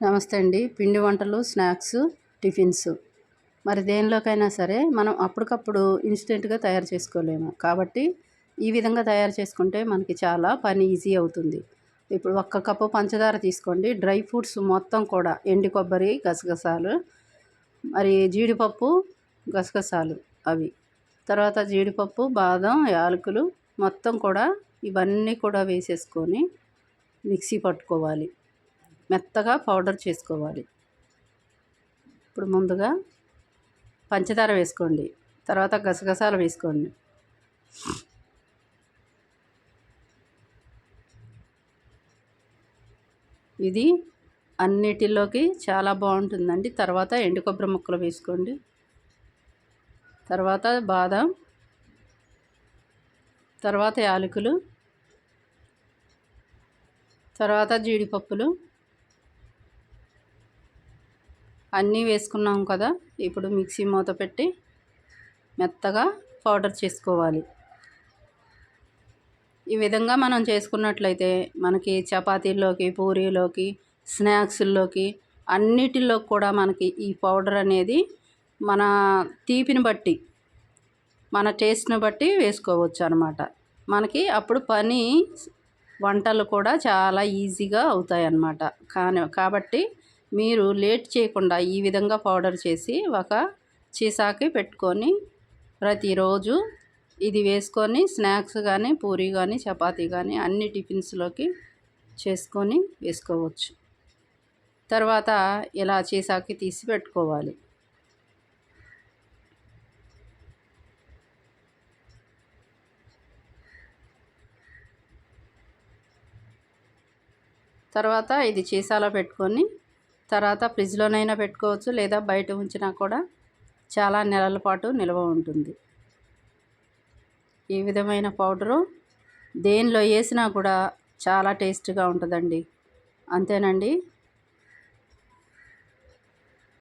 నమస్తే అండి. పిండి వంటలు స్నాక్స్ టిఫిన్స్. మరి దేనిలోకైనా సరే మనం అప్పటికప్పుడు ఇన్స్టెంట్గా తయారు చేసుకోలేము. కాబట్టి ఈ విధంగా తయారు చేసుకుంటే మనకి చాలా పని ఈజీ అవుతుంది. ఇప్పుడు ఒక్క కప్పు పంచదార తీసుకోండి. డ్రై ఫ్రూట్స్ మొత్తం కూడా ఎండి కొబ్బరి గసగసాలు మరి జీడిపప్పు గసగసాలు అవి. తర్వాత జీడిపప్పు బాదం యాలకులు మొత్తం కూడా ఇవన్నీ కూడా వేసేసుకొని మిక్సీ పట్టుకోవాలి. మెత్తగా పౌడర్ చేసుకోవాలి. ఇప్పుడు ముందుగా పంచదార వేసుకోండి. తర్వాత గసగసాలు వేసుకోండి. ఇది అన్నిటిలోకి చాలా బాగుంటుందండి. తర్వాత ఎండు కొబ్బరి ముక్కలు వేసుకోండి. తర్వాత బాదం తర్వాత యాలకులు తర్వాత జీడిపప్పులు అన్నీ వేసుకున్నాం కదా ఇప్పుడు మిక్సీ మూత పెట్టి మెత్తగా పౌడర్ చేసుకోవాలి. ఈ విధంగా మనం చేసుకున్నట్లయితే మనకి చపాతీల్లోకి పూరీలోకి స్నాక్స్ల్లోకి అన్నిటిలో కూడా మనకి ఈ పౌడర్ అనేది మన తీపిని బట్టి మన టేస్ట్ని బట్టి వేసుకోవచ్చు అనమాట మనకి అప్పుడు పని వంటలు కూడా చాలా ఈజీగా అవుతాయి అన్నమాట కానీ కాబట్టి మీరు లేట్ చేయకుండా ఈ విధంగా పౌడర్ చేసి ఒక చీసాకి పెట్టుకొని ప్రతిరోజు ఇది వేసుకొని స్నాక్స్ కానీ పూరి కానీ చపాతీ కానీ అన్ని టిఫిన్స్లోకి చేసుకొని వేసుకోవచ్చు. తర్వాత ఇలా చీసాకి తీసి పెట్టుకోవాలి. తర్వాత ఇది చీసాలో పెట్టుకొని తర్వాత ఫ్రిడ్జ్లోనైనా పెట్టుకోవచ్చు లేదా బయట ఉంచినా కూడా చాలా నెలల పాటు నిల్వ ఉంటుంది. ఈ విధమైన పౌడరు దేనిలో వేసినా కూడా చాలా టేస్ట్గా ఉంటుందండి. అంతేనండి.